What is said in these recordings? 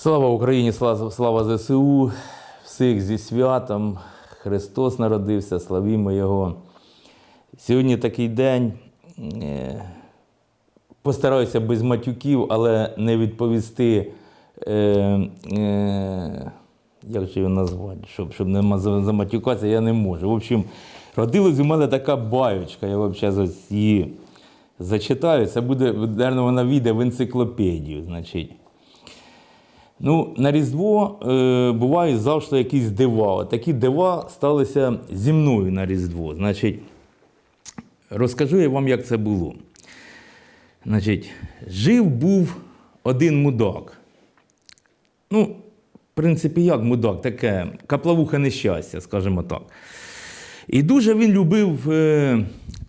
Слава Україні, слава, ЗСУ, всіх зі святом. Христос народився, славімо Його. Сьогодні такий день. е, Постараюся без матюків, але не відповісти. Е, е, як же його назвати, щоб, щоб не заматюкатися, я не можу. В общем, родилась у мене така байочка, я взагалі її зачитаю. Це буде, мабуть, вона війде в енциклопедію. Значить. Ну, на Різдво е, бувають завжди якісь дива. Такі дива сталися зі мною на Різдво. Значить, розкажу я вам, як це було. Значить, жив був один мудак. Ну, в принципі, як мудак, таке каплавуха нещастя, скажімо так. І дуже він любив е,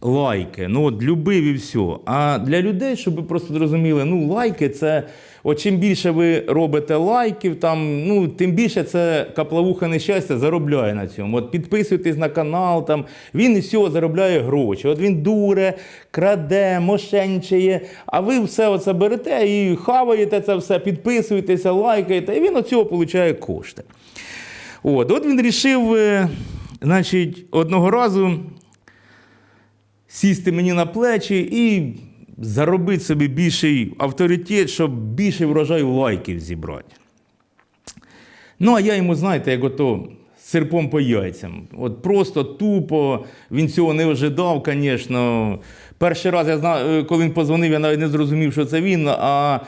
лайки. Ну, от любив і все. А для людей, щоб ви просто зрозуміли, ну, лайки це. От чим більше ви робите лайків, там, ну, тим більше це каплавуха нещастя заробляє на цьому. От підписуйтесь на канал, там, він і все заробляє гроші. От він дуре, краде, мошенничає, а ви все оце берете і хаваєте це все, підписуєтеся, лайкаєте, і він від цього отримує кошти. От, от він вирішив, е, значить, одного разу сісти мені на плечі і заробити собі більший авторитет, щоб більший врожай лайків зібрати. Ну, а я йому, знаєте, як ото серпом по яйцям. От просто тупо, він цього не ожидав, звісно. Перший раз, я знав, коли він позвонив, я навіть не зрозумів, що це він, а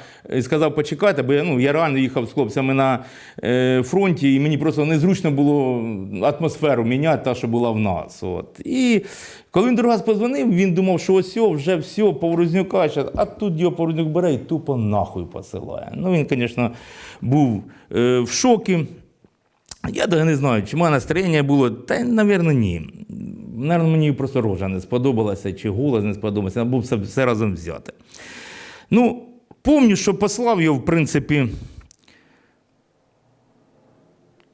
сказав, почекайте, бо я, ну, я реально їхав з хлопцями на е, фронті, і мені просто незручно було атмосферу міняти, та, що була в нас. От. І коли він другий раз позвонив, він думав, що ось вже все, Поворознюка, а тут його Поворознюк бере і тупо нахуй посилає. Ну, він, звісно, був е, в шокі. Я не знаю, чи моє настроєння було, та, мабуть, ні. Наверно, мені просто рожа не сподобалася, чи голос не сподобався, або все, все разом взяти. Ну, помню, що послав його, в принципі,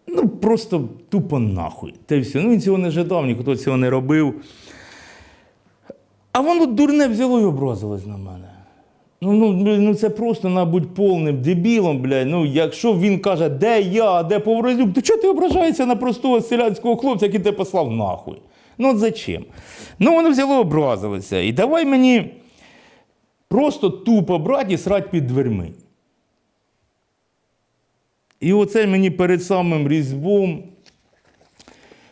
ну, просто тупо нахуй. Та й все. Ну, він цього не жадав, ніхто цього не робив. А воно дурне взяло і образилось на мене. Ну, ну, ну це просто на будь повним дебілом, блядь. Ну, якщо він каже, де я, а де Поворознюк, то чого ти ображаєшся на простого селянського хлопця, який тебе послав нахуй? Ну от зачем? Ну, воно взяло образилося. І давай мені просто тупо брати і срать під дверми. І оце мені перед самим різдвом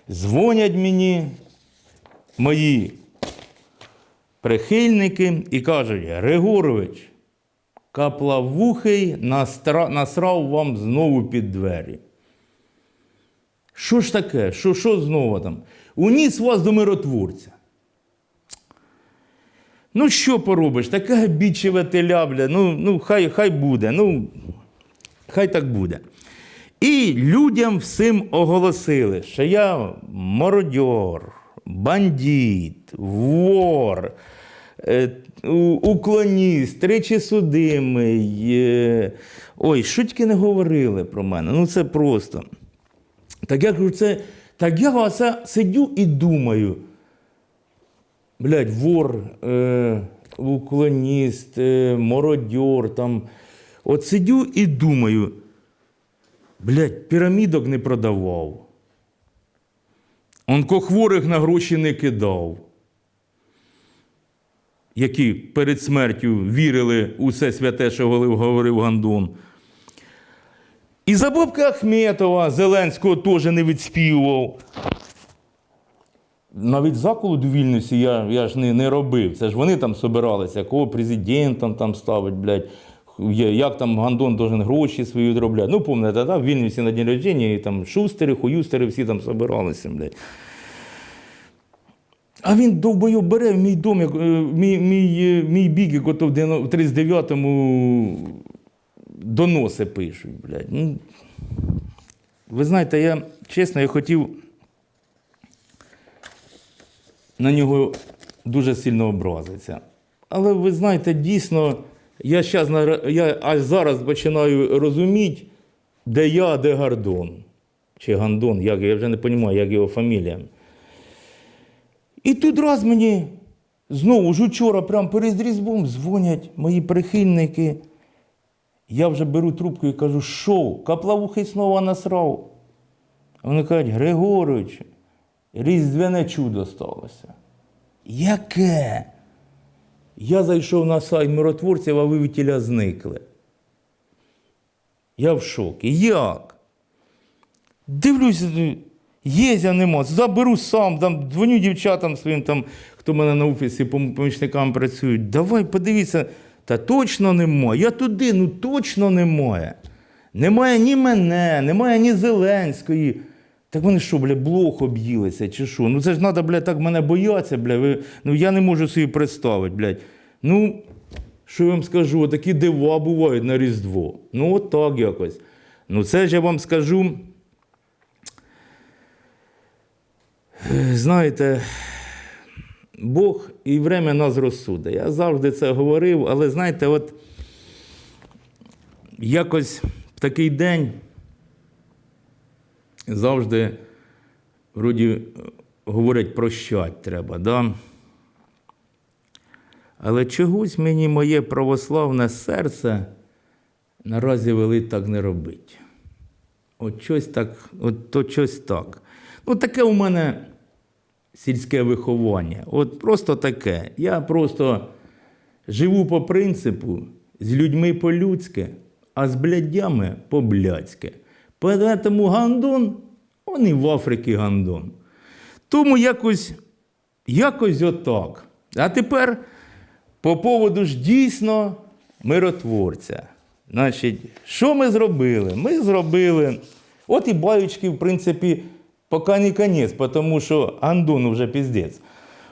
дзвонять мені мої прихильники і кажуть: Григорович, каплавухий насрав вам знову під двері. Що ж таке? Що, що знову там? Уніс вас до миротворця. Ну, що поробиш? Така бічеве теля, бля. Ну, ну хай, хай буде. Ну, хай так буде. І людям всім оголосили, що я мародьор, бандит, вор, е, уклоніст, тричі судимий. е, Ой, що тільки не говорили про мене. Ну це просто. Так я кажу, це, так я оце сидю і думаю. Блядь, вор, е, уклоніст, е, мародьор, там. От сидю і думаю, блядь, пірамідок не продавав. Онкохворих на гроші не кидав. Які перед смертю вірили у все святе, що говорив- Гандон. І за Бобка Ахметова Зеленського теж не відспівував. Навіть заколот у Вільнюсі я, я ж не, не робив. Це ж вони там собиралися, кого президентом там ставить, блядь. Як там Гандон должен гроші свої відробляти. Ну, пам'ятаєте, да? в Вільнюсі на день рождення, і там шустери, хуюстери, всі там собиралися, блядь. А він довбойоб бере в мій дом, як, е, мій, мій, е, мій бік, як ото в 39-му доноси пишуть, блядь. Ну, ви знаєте, я чесно, я хотів на нього дуже сильно образитися. Але ви знаєте, дійсно, я, щас, я аж зараз починаю розуміти, де я, де Гордон. Чи Гандон, як, я вже не розумію, як його фамілія. І тут раз мені знову ж учора, прямо перед Різдвом, дзвонять мої прихильники Я вже беру трубку і кажу, що, каплавухи знову насрав. Вони кажуть, Григорович, різдвяне чудо сталося. Яке? Я зайшов на сайт миротворців, а ви від зникли. Я в шокі. Як? Дивлюся, ну, єзя нема. Заберу сам, там, дзвоню дівчатам своїм, там, хто в мене на офісі пом- помічниками працюють. Давай, подивіться. Та точно немає. Я туди, ну точно немає. Немає ні мене, немає ні Зеленської. Так вони що, бля, блох об'їлися, чи що? Ну це ж треба, бля, так мене бояться, бля. Ви... Ну я не можу собі представити, блядь. Ну, що я вам скажу, такі дива бувають на Різдво. Ну, от так якось. Ну, це ж я вам скажу. Знаєте, Бог і время нас розсуде. Я завжди це говорив, але знаєте, от якось в такий день завжди вроді говорять, прощать треба. Да? Але чогось мені моє православне серце наразі велить так не робить. От щось так, от то щось так. Ну, таке у мене сільське виховання. От просто таке. Я просто живу по принципу з людьми по-людськи, а з блядями по-блядськи. Тому гандон, он і в Африці гандон. Тому якось, якось отак. А тепер по поводу ж дійсно миротворця. Значить, що ми зробили? Ми зробили. От і баючки, в принципі, поки не конець, тому що Андону вже піздець.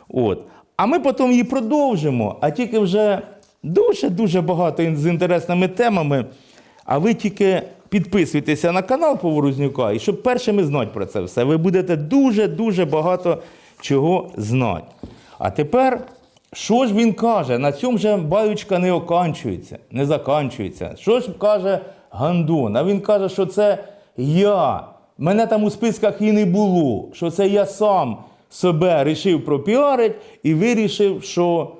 От. А ми потім її продовжимо, а тільки вже дуже-дуже багато з інтересними темами. А ви тільки підписуйтеся на канал Поворознюка, і щоб першими знати про це все. Ви будете дуже-дуже багато чого знати. А тепер, що ж він каже? На цьому же баючка не оканчується, не заканчується. Що ж каже Гандон? А він каже, що це я. Мене там у списках і не було. Що це я сам себе рішив пропіарити і вирішив, що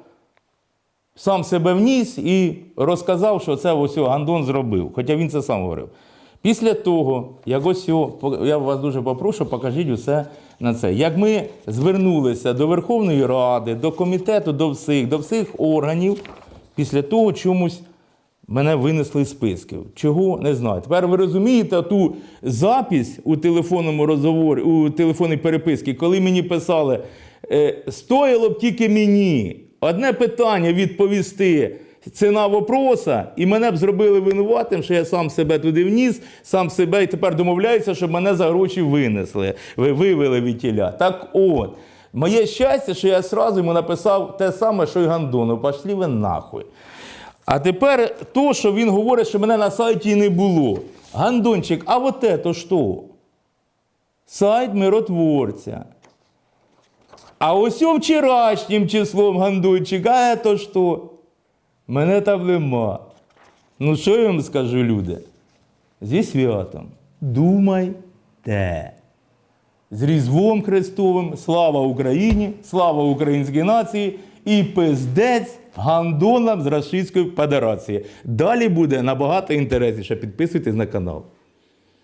сам себе вніс і розказав, що це ось Гандон зробив. Хоча він це сам говорив. Після того, як ось я вас дуже попрошу, покажіть усе на це. Як ми звернулися до Верховної Ради, до комітету, до всіх, до всіх органів, після того чомусь мене винесли з списків. Чого не знаю. Тепер ви розумієте ту запись у телефонному розговорі, у телефонній переписці, коли мені писали, е, стоїло б тільки мені одне питання відповісти. Ціна вопроса, і мене б зробили винуватим, що я сам себе туди вніс, сам себе і тепер домовляюся, щоб мене за гроші винесли, вивели від тіля. Так от, моє щастя, що я сразу йому написав те саме, що й Гандону. Пошлі ви нахуй. А тепер то, що він говорить, що мене на сайті не було. Гандончик, а вот это що? Сайт миротворця. А ось вчорашнім числом Гандончик, а это що? Мене там нема. Ну, що я вам скажу, люди? Зі святом. Думайте. З Різдвом Христовим, слава Україні, слава українській нації і пиздець гандонам з Російської Федерації. Далі буде набагато інтересніше. Підписуйтесь на канал.